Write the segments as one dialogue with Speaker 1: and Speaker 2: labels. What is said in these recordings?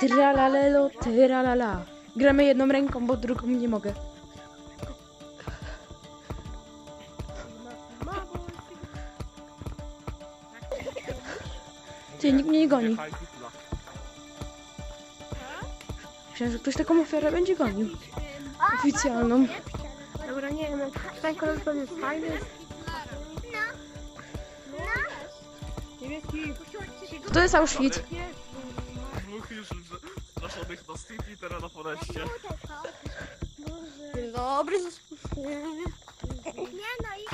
Speaker 1: Tyralalelo, tyralala. Gramy jedną ręką, bo drugą nie mogę. Ty, nikt mnie nie goni. Myślałem, że ktoś taką ofiarę będzie gonił. Oficjalną.
Speaker 2: Dobra, nie wiem, ten kolor to jest fajny.
Speaker 1: To jest Auschwitz.
Speaker 3: Straszonych na City, teraz na Foreście.
Speaker 2: Dzień dobry.
Speaker 4: Nie no i...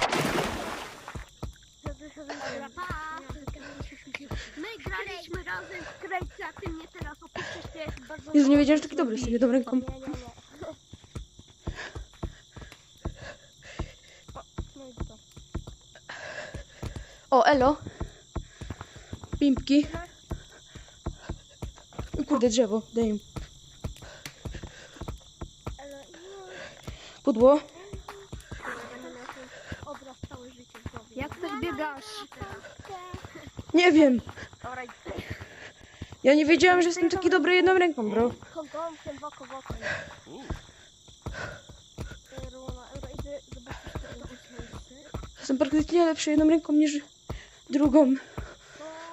Speaker 4: My graliśmy razem w krejcie, a ty mnie teraz opuszczasz, to jest bardzo...
Speaker 1: Jezu, nie wiedziałem, że taki dobry jest jedną ręką. O, elo. Pimpki. O Kurde, drzewo, daj im. Pudło.
Speaker 2: Jak ty biegasz?
Speaker 1: Nie wiem. Ja nie wiedziałam, że jestem taki dobry jedną ręką, bro.
Speaker 4: Woko woko.
Speaker 1: Jestem praktycznie lepszy jedną ręką niż drugą.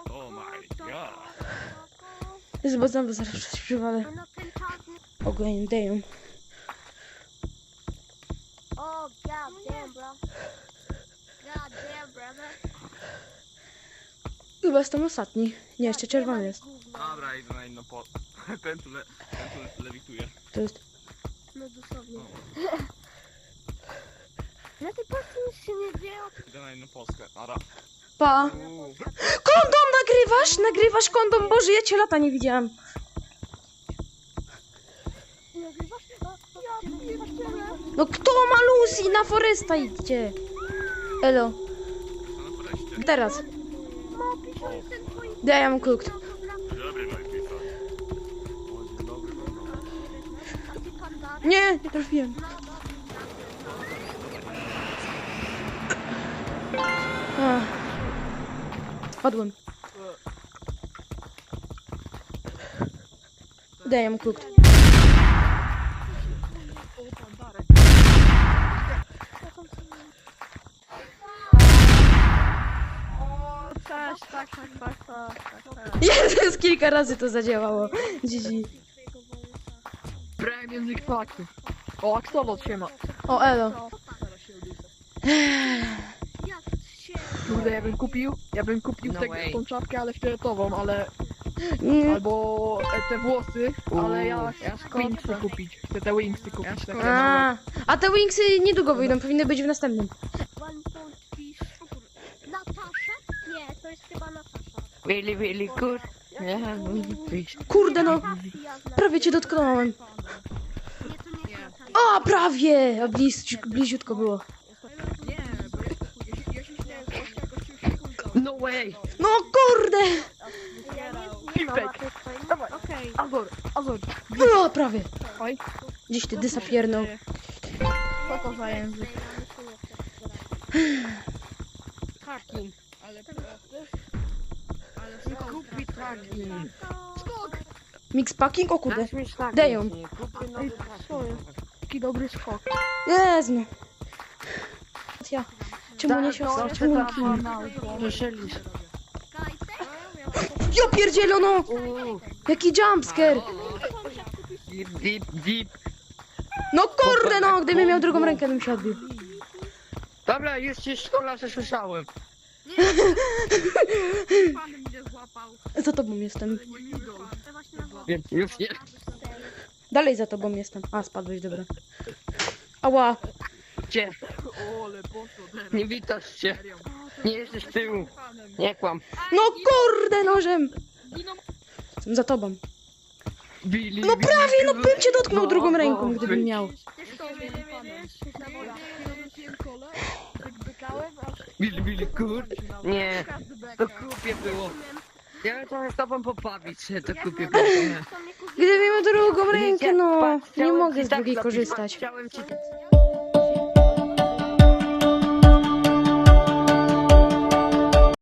Speaker 3: oh god.
Speaker 1: Jezu, bo zaraz coś przywalę.
Speaker 4: No ten czas... nie-
Speaker 1: Ogoń, dają.
Speaker 4: O, god damn, bro. God damn, brother.
Speaker 1: Chyba jestem ostatni. Nie, jeszcze czerwony jest.
Speaker 3: Dobra, idę na inną po... Ten tu, le... ten tu lewituje.
Speaker 1: To jest...
Speaker 4: No dosłownie. Na tej Polsce nic się nie dzieje.
Speaker 3: Idę na inną Polskę. Ara.
Speaker 1: Pa!
Speaker 3: Uuu.
Speaker 1: Kondom nagrywasz? Nagrywasz kondom? Boże, ja cię lata nie widziałam.
Speaker 4: Nagrywasz? O, ja pierdzielę.
Speaker 1: No kto ma Lucy? Na Foresta idźcie. Elo, teraz.
Speaker 4: No,
Speaker 1: Daj am cooked. Nie, nie trafiłem. Ach. Spadłem. Am cooked.
Speaker 2: Cześć, tak, tak, tak, tak, tak, tak.
Speaker 1: Jezus, kilka razy to zadziałało. GG.
Speaker 5: Brałem język faktu. O, Axolot się ma.
Speaker 1: O, elo.
Speaker 5: Kurde, ja bym kupił, ja bym kupił
Speaker 6: No
Speaker 5: te,
Speaker 6: way.
Speaker 5: tą czapkę, ale fioletową, ale,
Speaker 1: Mm,
Speaker 5: albo e, te włosy, ale ja chcę
Speaker 6: ja
Speaker 5: wingsy kupić. Chcę te wingsy kupić.
Speaker 6: Ja
Speaker 5: takie.
Speaker 1: A, a te wingsy niedługo wyjdą, powinny być w następnym.
Speaker 4: One point fish. O kurde. Natasza? Nie, to jest chyba Natasza.
Speaker 6: Really, really good. Nie, fish.
Speaker 1: Kurde no, prawie cię dotknąłem. O, prawie! A bliz, bliziutko było.
Speaker 6: No way.
Speaker 1: No kurde!
Speaker 4: Okej.
Speaker 5: Azor, Azor.
Speaker 1: O, prawie.
Speaker 5: Oj,
Speaker 1: Gdzieś ty dysa piernął.
Speaker 5: co to za język?
Speaker 6: Takin. Ale Ale kupi takin.
Speaker 1: Mix packing? O kurde. Dają.
Speaker 6: Kupię nowy
Speaker 5: Co jest? Taki dobry skok.
Speaker 1: Jezu. no. Ja. Czemu nie się
Speaker 5: fana.
Speaker 6: Słyszeliś?
Speaker 1: Ja pierdzielono! Jaki jumpscare!
Speaker 6: Dip, dip, dip.
Speaker 1: No kurde no, gdybym miał drugą rękę, bym się odbił.
Speaker 6: Dobra, już ci szkolarze słyszałem.
Speaker 2: Pan mnie złapał.
Speaker 1: Za tobą jestem.
Speaker 4: Właśnie
Speaker 6: już nie.
Speaker 1: Dalej za tobą jestem. A, spadłeś, dobra. Ała.
Speaker 6: Cię.
Speaker 5: O, ale poszło teraz.
Speaker 6: Nie witasz się. Nie jesteś tyłu. Nie kłam.
Speaker 1: No kurde nożem! Jestem za tobą. No prawie, no bym cię dotknął
Speaker 6: no,
Speaker 1: drugą
Speaker 6: no,
Speaker 1: ręką, gdybym miał.
Speaker 2: Też to mnie nie
Speaker 6: Billy, Billy, kur. Nie, to kupie było. Ja trochę z tobą pobawić się, to kupie było.
Speaker 1: Gdybym miał drugą rękę, no. Nie
Speaker 6: chciałem
Speaker 1: mogę z
Speaker 6: tak
Speaker 1: drugiej korzystać.
Speaker 6: Chciałem ci